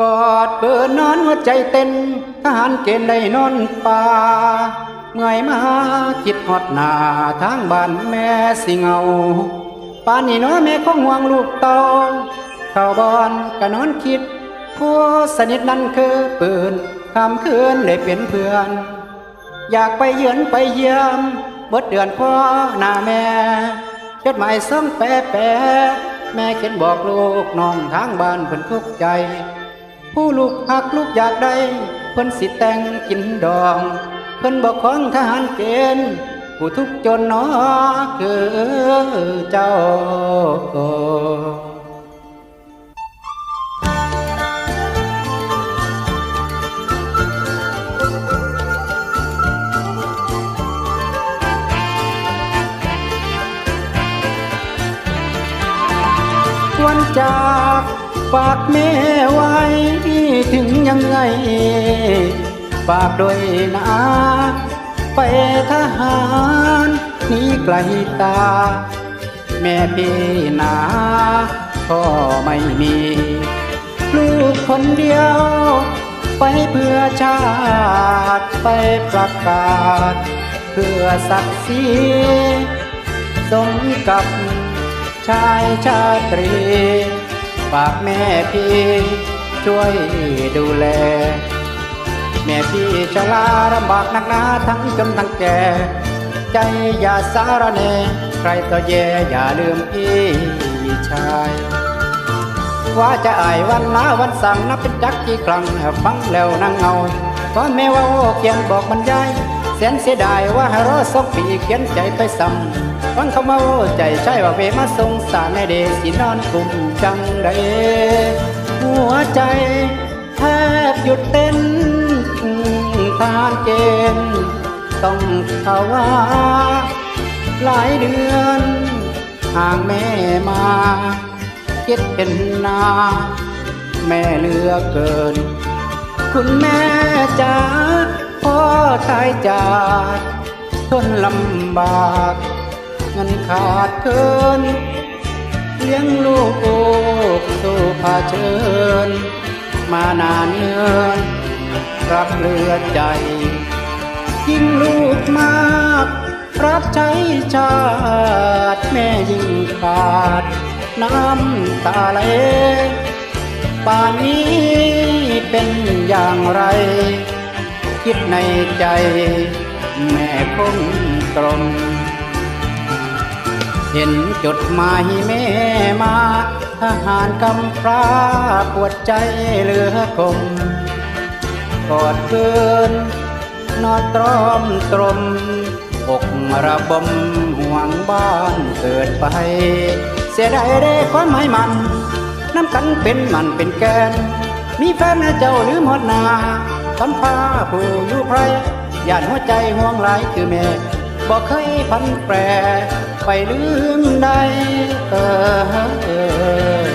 กอดเบอร์นอนหัวใจเต้นทหารเกณฑ์ได้นอนป่าเมื่อยมาคิดหอดหนาทางบ้านแม่สิเงาป่านนี้น้อแม่คงห่วงลูกเตาเข้าบอนก็นอนคิด ผู้สนิทนั้นคือปืนคำคืนเลยเป็นเพื่อน อยากไปเยือนไปเยี่ยมบดเดือนพ่อหน้าแม่จดหมายส่งแปะแปะแม่เขียนบอกลูกน้องทางบ้านเพิ่นทุกใจ ผู้ลูกหักลูกอยากได้เพิ่นสิแต่งกินดอง เพิ่นบอกของทหารเกณฑ์ผู้ทุกจนนอคือเจ้าวันจาก ฝากแม่ไว้ถึงยังไง ฝากด้วยนะไปทหารหนีไกลตา แม่พี่นาก็ไม่มี ลูกคนเดียว ไปเพื่อชาติไปประกาศ เพื่อศักดิ์ศรีสมกับชายชาตรี ฝากแม่พี่ช่วยดูแล แม่พี่ชราลำบากหนักหนาทั้งจนทั้งแก่ ใจอย่าสารเนใครต่อแย่อย่าลืมพี่ชายว่าจะอายวันลาวันสั่งนับเป็นจักกี่ครั้งฟังแล้วนั่งเงาตอนแม่ว่าโอเขียนบอกบรรยาย แสนเสียดายว่าให้รอสองปีเขียนใจไปซ้ำฟังเขามาโอ้ใจใช่ว่าเวมาสงสารในเดสินอนกลุ่มจังใดหัวใจแทบหยุดเต้นทานเกณฑ์ต้องภาวาหลายเดือนห่างแม่มาคิดเป็นนาแม่เลือกเกิน คุณแม่จ๋า พ่อตายจากทนลำบากเงินขาดเกิน เลี้ยงลูกสู้ผาเชิญ มานานเนืนรับเลือใจ ยิ่งลูกมากรับใช้ชาติแม่ยิ่งขาด น้ำตาไหลป่านนี้เป็นอย่างไร คิดในใจ แม่คงตรงเห็นจดหมายแม่มาทหารกำพร้าปวดใจเหลือคงกอดเกิน นอนตรอมตรมอกระบมห่วงบ้านเกิดไป เสียดายเด้ความหมายมัน น้ำกันเป็นมันเป็นแกน มีแฟนเจ้าหรือหมดหนา ตอนพาผู้อยู่ไพรย่านหัวใจห่วงหลายคือแม่บอกเคยพันแปรไปลืมได้เออ